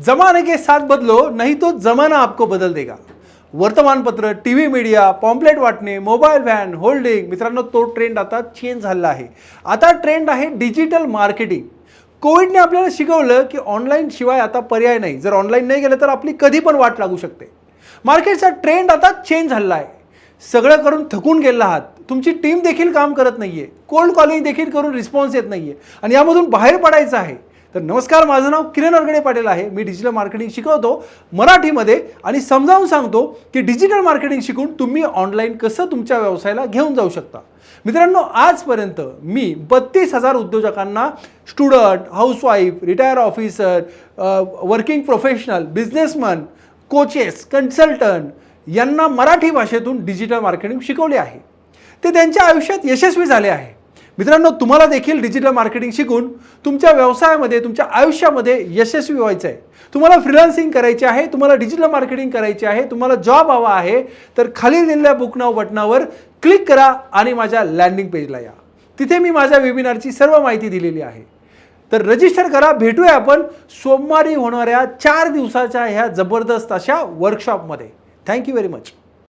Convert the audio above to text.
जमाने के साथ बदलो नहीं तो जमाना आपको बदल देगा। वर्तमानपत्र टी व्ही मीडिया पॉम्पलेट वाटणे मोबाईल व्हॅन होल्डिंग मित्रांनो तो ट्रेंड आता चेंज झाला आहे. आता ट्रेंड आहे डिजिटल मार्केटिंग कोविडने आपल्याला शिकवलं की ऑनलाईन शिवाय आता पर्याय नाही. जर ऑनलाईन नाही गेलं तर आपली कधी पण वाट लागू शकते. मार्केटचा ट्रेंड आता चेंज झाला आहे. सगळं करून थकून गेला आहात. तुमची टीम देखील काम करत नाही आहे कोल्ड कॉलिंग देखील करून रिस्पॉन्स येत नाही आहे आणि यामधून बाहेर पडायचं आहे. तर नमस्कार माझं नाव किरण अरगडे पाटील आहे. मी डिजिटल मार्केटिंग शिकवतो मराठीमध्ये आणि समजावून सांगतो की डिजिटल मार्केटिंग शिकून तुम्ही ऑनलाईन कसं तुमच्या व्यवसायाला घेऊन जाऊ शकता. मित्रांनो आजपर्यंत मी बत्तीस हजार उद्योजकांना student housewife retire officer working professional businessman coaches consultant यांना मराठी भाषेतून डिजिटल मार्केटिंग शिकवले आहे. ते त्यांच्या आयुष्यात यशस्वी झाले आहे. मित्रांनो तुम्हाला देखील डिजिटल मार्केटिंग शिकून तुमच्या व्यवसायामध्ये तुमच्या आयुष्यामध्ये यशस्वी व्हायचं आहे तुम्हाला फ्रीलान्सिंग करायचे आहे तुम्हाला डिजिटल मार्केटिंग करायचे आहे तुम्हाला जॉब हवा आहे तर खाली दिलेल्या बुकनाव बटनावर क्लिक करा आणि माझ्या लँडिंग पेजला या. तिथे मी माझ्या वेबिनारची सर्व माहिती दिलेली आहे. तर रजिस्टर करा भेटूया आपण सोमवारी होणाऱ्या चार दिवसाच्या ह्या जबरदस्त अशा वर्कशॉपमध्ये थँक्यू व्हेरी मच